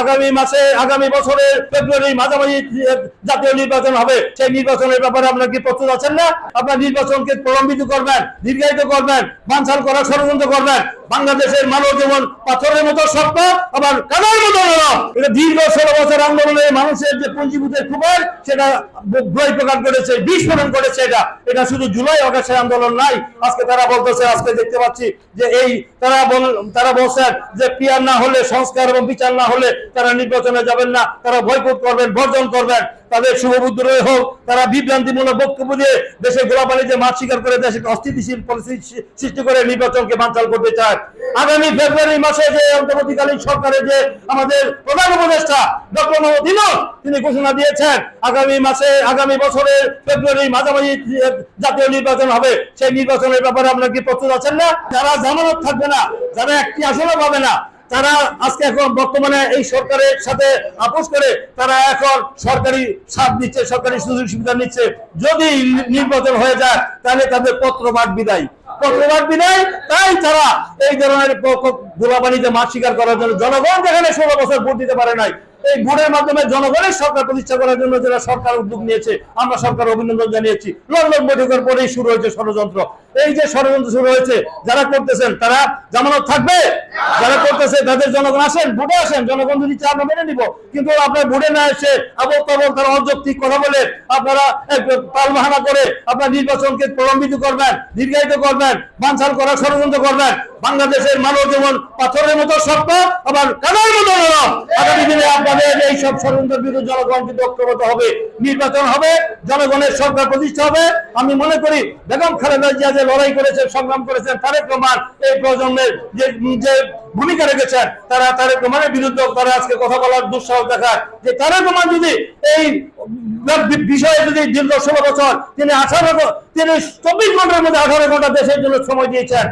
আগামী মাসে, আগামী বছরের ফেব্রুয়ারি মাঝামাঝি জাতীয় নির্বাচন হবে। সেই নির্বাচনের ব্যাপারে আপনার কি প্রস্তুত আছেন না? আপনার নির্বাচনকে প্রলম্বিত করবেন, দীর্ঘায়িত করবেন বানসাল করার ষড়যন্ত্র করবেন। বাংলাদেশের মানব যেমন পাথরের মতো শক্ত, আবার কাদার মতো নরম। এটা দীর্ঘ ষোলো বছর আন্দোলনে মানুষের যে পুঞ্জীভূতের খুবই সেটা বই প্রকাশ করেছে, বিস্ফোরণ করেছে এটা। এটা শুধু জুলাই অগাস্টের আন্দোলন নাই, আজকে তারা বলতেছে, আজকে দেখতে পাচ্ছি যে এই তারা বল- তারা বলছেন যে পিয়ার না হলে সংস্কার এবং বিচার না হলে তারা নির্বাচনে যাবেন না, তারা বয়কট করবেন, বর্জন করবেন। তাদের শুভবুদ্ধ হোক, তারা বিভ্রান্তিমূলক বক্তব্য দিয়ে দেশে গোলাপানি যে মাঠ স্বীকার করে দেশে অস্থিতিশীল পরিস্থিতি সৃষ্টি করে নির্বাচনকে বানচাল করতে চায়। আগামী ফেব্রুয়ারি মাসে যে অন্তর্বর্তীকালীন সরকারের যে আমাদের প্রধান উপদেষ্টা ডক্টর ইউনূস তিনি ঘোষণা দিয়েছেন, আগামী মাসে, আগামী বছরের ফেব্রুয়ারি মাঝামাঝি জাতীয় নির্বাচন হবে। সেই নির্বাচনের ব্যাপারে আপনার কি প্রস্তুত আছেন না? যারা জামানত থাকবে না, যারা একটি আসনও পাবে না তারা আজকে এখন বর্তমানে এই সরকারের সাথে আপোষ করে তারা এখন সরকারি সাপ নিচ্ছে, সরকারি সুযোগ সুবিধা নিচ্ছে। যদি নির্বাচন হয়ে যায়, তাহলে তাদের পত্রপাঠ বিদায়। বিদায়, তাই তারা এই ধরনের গোলাবানিতে মাছ শিকার করার জন্য জনগণ যেখানে ষোলো বছর ভোট দিতে পারে নাই এই ভোটের মাধ্যমে জনগণের সরকার প্রতিষ্ঠা করার জন্য যারা সরকার উদ্যোগ নিয়েছে, আমরা সরকার অভিনন্দন জানিয়েছি। লন্ডন বৈঠকের পরেই শুরু হয়েছে ষড়যন্ত্র। এই যে ষড়যন্ত্র শুরু হয়েছে, যারা করতেছেন, তারা জামানত থাকবে? যারা করতেছে, তাদের জনগণ আসেন, ভোটে আসেন। জনগণ যদি আমরা মেনে নিব। কিন্তু আপনার ভোটে না এসে আবল তাবল তারা অযৌক্তিক কথা বলে, আপনারা তালবাহানা করে আপনার নির্বাচনকে প্রলম্বিত করবেন, দীর্ঘায়িত করবেন, বানচাল করার ষড়যন্ত্র করবেন। বাংলাদেশের মানব যেমন পাথরের মতো শক্ত, আবার কাদার মতো আগামী দিনে আপনাদের এই সব ষড়যন্ত্রের বিরুদ্ধে জনগণ ঐক্যবদ্ধ হবে। নির্বাচন হবে, জনগণের সরকার প্রতিষ্ঠা হবে। আমি মনে করি বেগম খালেদা জিয়া যে লড়াই করেছেন, সংগ্রাম করেছেন, তারেক রহমান এই প্রজন্মের যে যে ভূমিকা রেখেছেন, তারা তারেক রহমানের বিরুদ্ধে তারা আজকে কথা বলার দুঃসাহস দেখায় যে তারেক রহমান যদি এই বিষয়ে যদি দীর্ঘ ষোলো বছর তিনি আঠারো, তিনি চব্বিশ ঘণ্টার মধ্যে আঠারো ঘণ্টা দেশের জন্য সময় দিয়েছেন।